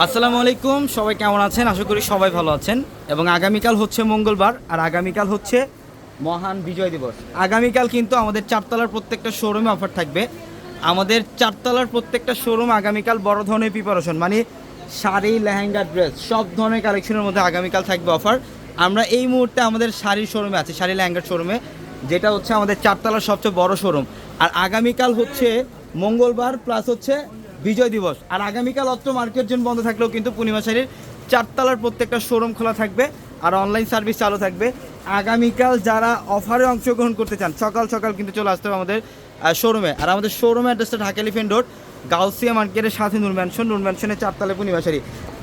আসসালামু আলাইকুম, সবাই কেমন আছেন? আশা করি সবাই ভালো আছেন। এবং আগামীকাল হচ্ছে মঙ্গলবার, আর আগামীকাল হচ্ছে মহান বিজয় দিবস। আগামীকাল কিন্তু আমাদের চারতলার প্রত্যেকটা শোরুমে অফার থাকবে। আমাদের চারতলার প্রত্যেকটা শোরুম আগামীকাল বড় ধরনের প্রিপারেশন মানে শাড়ি, লেহেঙ্গা ড্রেস সব ধরনের কালেকশনের মধ্যে আগামীকাল থাকবে অফার আমরা এই মুহূর্তে আমাদের শাড়ির শোরুমে আছি, শাড়ি লেহেঙ্গার শোরুমে যেটা হচ্ছে আমাদের চারতলার সবচেয়ে বড় শোরুম আর আগামীকাল হচ্ছে মঙ্গলবার প্লাস হচ্ছে বিজয় দিবস। আর আগামীকাল অত্র মার্কেট জোন বন্ধ থাকলেও কিন্তু পূর্ণিমা শাড়ির চারতলার প্রত্যেকটা শোরুম খোলা থাকবে আর অনলাইন সার্ভিস চালু থাকবে। আগামীকাল যারা অফারে অংশগ্রহণ করতে চান, সকাল সকাল কিন্তু চলে আসতে হবে আমাদের শোরুমে আর আমাদের শোরুম অ্যাড্রেসটা ঢাকা এলিফেন্ট রোড গাউসিয়া মার্কেটের সাথে নুন ম্যানশন নুন ম্যানশনের চারতলা পূর্ণিমা শাড়ি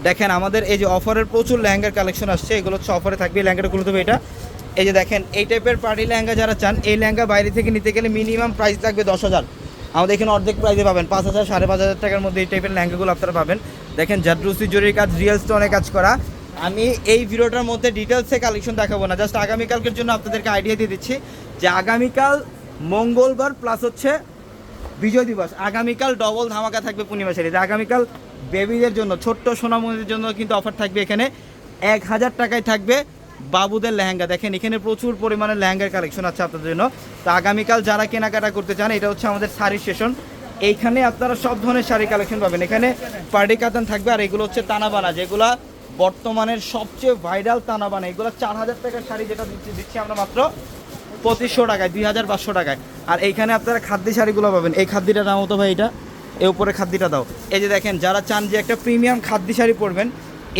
দেখেন আমাদের এই যে অফারের প্রচুর লেহেঙ্গার কালেকশন আসছে, এগুলো হচ্ছে অফারে থাকবে লেহেঙ্গাটা খুলতে হবে এটা। এই যে দেখেন, এই টাইপের পার্টি লেহেঙ্গা যারা চান, এই লেহেঙ্গা বাইরে থেকে নিতে গেলে মিনিমাম প্রাইস লাগবে দশ হাজার। আমাদের এখানে অর্ধেক প্রাইসে পাবেন। পাঁচ হাজার, সাড়ে পাঁচ হাজার টাকার মধ্যে এই টাইপের লেহেঙ্গাগুলো আপনারা পাবেন। দেখেন জাদ্রুসি জরির কাজ রিয়েল স্টোনে কাজ করা। আমি এই ভিডিওটার মধ্যে ডিটেলসে কালেকশন দেখাবো না। জাস্ট আগামীকালকের জন্য আপনাদেরকে আইডিয়া দিয়ে দিচ্ছি যে আগামীকাল মঙ্গলবার প্লাস হচ্ছে বিজয় দিবস। আগামীকাল ডবল ধামাকা থাকবে পূর্ণিমা শাড়িতে আগামীকাল বেবিদের জন্য, ছোট্ট সোনামণিদের জন্য কিন্তু অফার থাকবে এখানে। এক হাজার টাকায় থাকবে বাবুদের লেহেঙ্গা। দেখেন, এখানে প্রচুর পরিমাণে লেহেঙ্গার কালেকশন আছে আপনাদের জন্য। তো আগামীকাল যারা কেনাকাটা করতে চান, এটা হচ্ছে আমাদের শাড়ি সেশন এইখানে আপনারা সব ধরনের শাড়ি কালেকশন পাবেন। এখানে পার্টি কাতান থাকবে, আর এগুলো হচ্ছে তানাবানা, যেগুলা বর্তমানের সবচেয়ে ভাইরাল তানাবানা। এগুলো চার হাজার টাকার শাড়ি যেটা দিচ্ছি দিচ্ছি আমরা মাত্র পঁচিশশো টাকায়, দুই হাজার পাঁচশো টাকায়। আর এইখানে আপনারা খাদ্যি শাড়িগুলো পাবেন। এই খাদ্যিটার নাম হতো ভাই এটা। এর উপরে খাদ্যিটা দাও। এই যে দেখেন, যারা চান যে একটা প্রিমিয়াম খাদ্যি শাড়ি পরবেন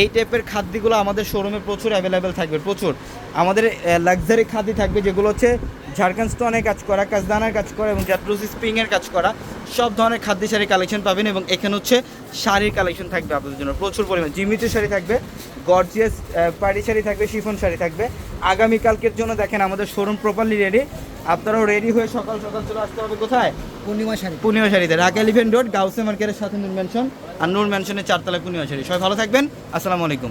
এই টাইপের খাদ্যগুলো আমাদের শোরুমে প্রচুর অ্যাভেলেবেল থাকবে, প্রচুর। আমাদের লাক্সারি খাদ্যই থাকবে যেগুলো হচ্ছে ঝাড়খণ্ড স্টোনের কাজ করা কাজদানার কাজ করা এবং জাটরুসি স্প্রিংয়ের কাজ করা সব ধরনের খাদ্য শাড়ি কালেকশন পাবেন এবং এখানে হচ্ছে শাড়ির কালেকশন থাকবে আপনাদের জন্য। প্রচুর পরিমাণ। জিমিচু শাড়ি থাকবে গর্জিয়াস পাড়ি শাড়ি থাকবে শিফন শাড়ি থাকবে। আগামীকালকের জন্য দেখেন আমাদের শোরুম প্রপারলি রেডি আপনারাও রেডি হয়ে সকাল সকাল চলে আসতে হবে কোথায়? পূর্ণিমা শাড়ি। পূর্ণিমা শাড়িতে রাক এলিভেন্ট রোড গাউসে মার্কেটের সাথে নূর ম্যানশন আর নূর ম্যানশনের চারতলা পূর্ণিমা শাড়ি। সবাই ভালো থাকবেন আসসালামু আলাইকুম।